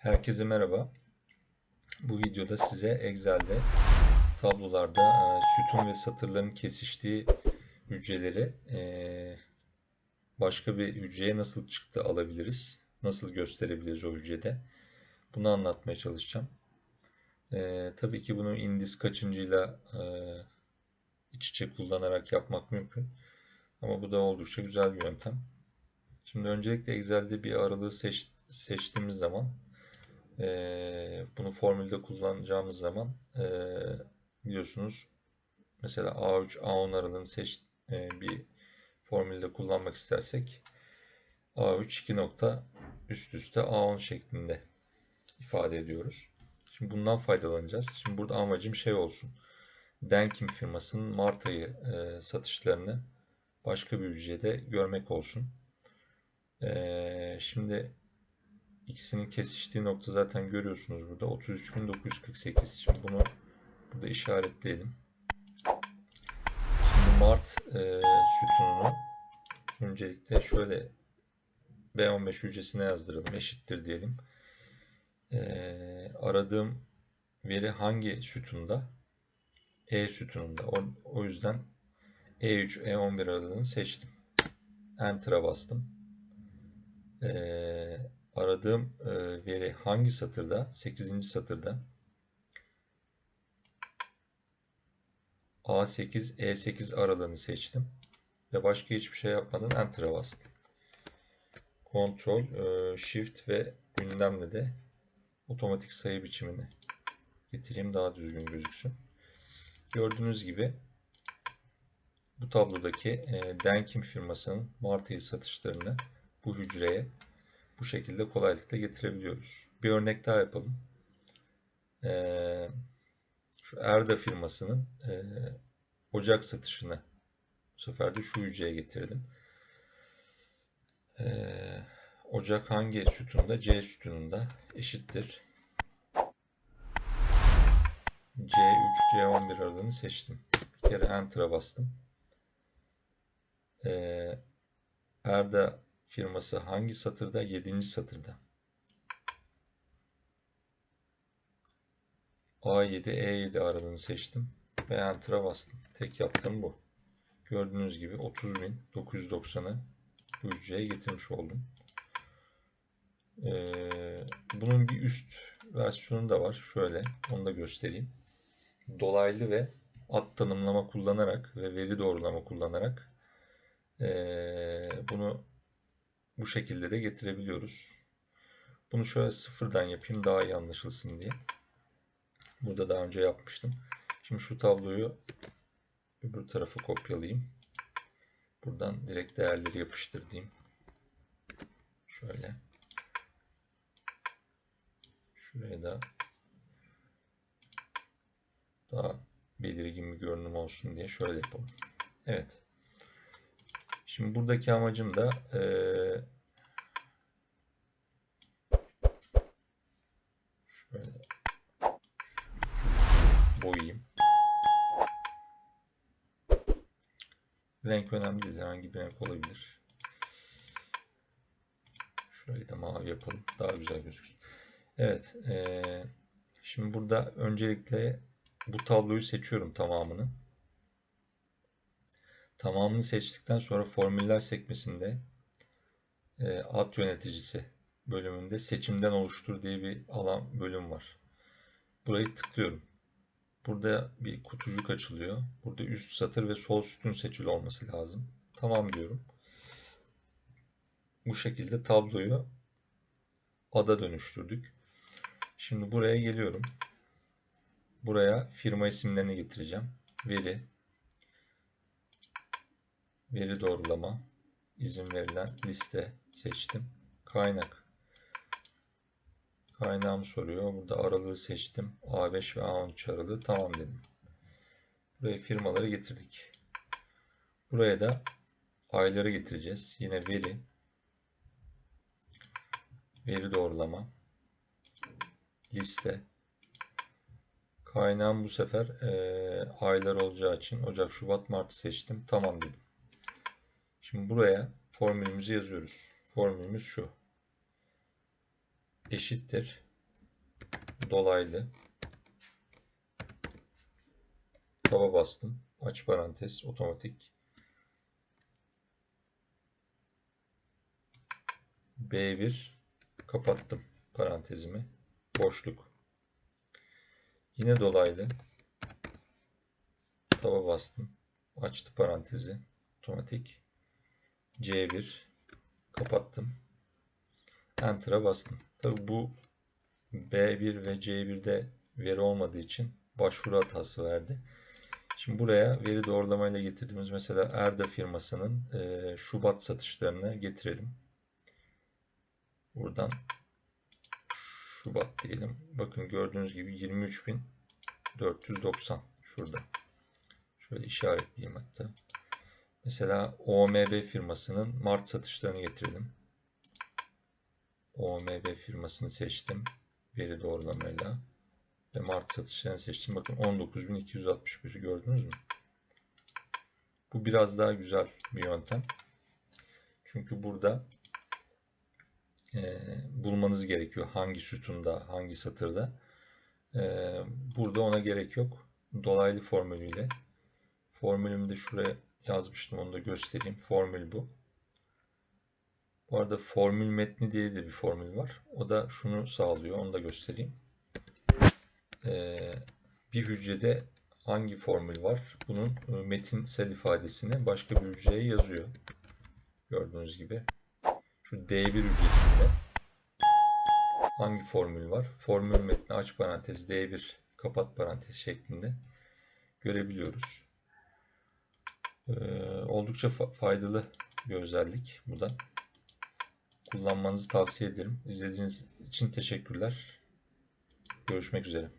Herkese merhaba. Bu videoda size Excel'de tablolarda e, sütun ve satırların kesiştiği hücreleri e, başka bir hücreye nasıl çıktı alabiliriz, nasıl gösterebiliriz o hücrede. Bunu anlatmaya çalışacağım. E, tabii ki bunu indiz kaçıncıyla iç içe kullanarak yapmak mümkün. Ama bu da oldukça güzel bir yöntem. Şimdi öncelikle Excel'de bir aralığı seç, seçtiğimiz zaman e, bunu formülde kullanacağımız zaman e, biliyorsunuz mesela A3, A10 aralığını seç, e, bir formülde kullanmak istersek A3 2 nokta üst üste A10 şeklinde ifade ediyoruz. Şimdi bundan faydalanacağız. Şimdi burada amacım şey olsun. Denkim firmasının Mart ayı e, satışlarını başka bir hücrede görmek olsun. E, şimdi ikisinin kesiştiği nokta zaten görüyorsunuz burada. 33.948. Şimdi bunu burada işaretleyelim. Şimdi Mart e, sütununu öncelikle şöyle B15 hücresine yazdıralım. Eşittir diyelim. E, aradığım veri hangi sütunda? E sütununda. O, o yüzden E3, E11 aralığını seçtim. Enter'a bastım. Ee, aradığım e, veri hangi satırda? 8. satırda. A8, E8 aralığını seçtim. Ve başka hiçbir şey yapmadan Enter'a bastım. Ctrl, e, Shift ve ünlemle de otomatik sayı biçimini getireyim daha düzgün gözüksün. Gördüğünüz gibi bu tablodaki e, Denkim firmasının Mart ayı satışlarını bu hücreye bu şekilde kolaylıkla getirebiliyoruz. Bir örnek daha yapalım. Ee, şu Erda firmasının e, Ocak satışını bu sefer de şu hücreye getirdim. Ee, Ocak hangi sütununda? C sütununda eşittir. C3, C11 aralığını seçtim. Bir kere Enter'a bastım. Ee, Erda firması hangi satırda? 7. satırda. A7, E7 aralığını seçtim ve Enter'a bastım. Tek yaptığım bu. Gördüğünüz gibi 30.990'ı bu hücreye getirmiş oldum. Ee, bunun bir üst versiyonu da var. Şöyle, onu da göstereyim. Dolaylı ve at tanımlama kullanarak ve veri doğrulama kullanarak ee, bunu bu şekilde de getirebiliyoruz. Bunu şöyle sıfırdan yapayım daha iyi anlaşılsın diye. Burada daha önce yapmıştım. Şimdi şu tabloyu öbür tarafa kopyalayayım. Buradan direkt değerleri yapıştır. Şöyle. Şuraya da daha belirgin bir görünüm olsun diye şöyle yapalım. Evet. Şimdi buradaki amacım da e, şöyle boyayayım. Renk önemli değil. Herhangi bir renk olabilir. Şurayı da mavi yapalım. Daha güzel gözüksün. Evet. E, şimdi burada öncelikle bu tabloyu seçiyorum tamamını. Tamamını seçtikten sonra formüller sekmesinde e, ad yöneticisi bölümünde seçimden oluştur diye bir alan bölüm var. Burayı tıklıyorum. Burada bir kutucuk açılıyor. Burada üst satır ve sol sütun seçili olması lazım. Tamam diyorum. Bu şekilde tabloyu ada dönüştürdük. Şimdi buraya geliyorum. Buraya firma isimlerini getireceğim. Veri, veri doğrulama, izin verilen liste seçtim. Kaynak. Kaynağımı soruyor. Burada aralığı seçtim. A5 ve A13 aralığı tamam dedim. Buraya firmaları getirdik. Buraya da ayları getireceğiz. Yine veri, veri doğrulama, liste. Kaynağım bu sefer e, aylar olacağı için Ocak, Şubat, Mart'ı seçtim. Tamam dedim. Şimdi buraya formülümüzü yazıyoruz. Formülümüz şu. Eşittir. dolaylı taba bastım. Aç parantez otomatik. B1 kapattım parantezimi. Boşluk. Yine dolaylı taba bastım. Açtı parantezi. Otomatik. C1 kapattım. Enter'a bastım. Tabi bu B1 ve C1'de veri olmadığı için başvuru hatası verdi. Şimdi buraya veri doğrulamayla getirdiğimiz mesela Erda firmasının e, Şubat satışlarını getirelim. Buradan Şubat diyelim. Bakın gördüğünüz gibi 23.490 şurada. Şöyle işaretleyeyim hatta. Mesela OMB firmasının Mart satışlarını getirelim. OMB firmasını seçtim. Veri doğrulamayla. Ve Mart satışlarını seçtim. Bakın 19.261 gördünüz mü? Bu biraz daha güzel bir yöntem. Çünkü burada e, bulmanız gerekiyor. Hangi sütunda, hangi satırda. E, burada ona gerek yok. Dolaylı formülüyle. Formülümü de şuraya yazmıştım. Onu da göstereyim. Formül bu. Bu arada formül metni diye de bir formül var. O da şunu sağlıyor. Onu da göstereyim. Ee, bir hücrede hangi formül var? Bunun e, metinsel ifadesini başka bir hücreye yazıyor. Gördüğünüz gibi. Şu D1 hücresinde hangi formül var? Formül metni aç parantez D1 kapat parantez şeklinde görebiliyoruz. Ee, oldukça fa- faydalı bir özellik bu da. Kullanmanızı tavsiye ederim. İzlediğiniz için teşekkürler. Görüşmek üzere.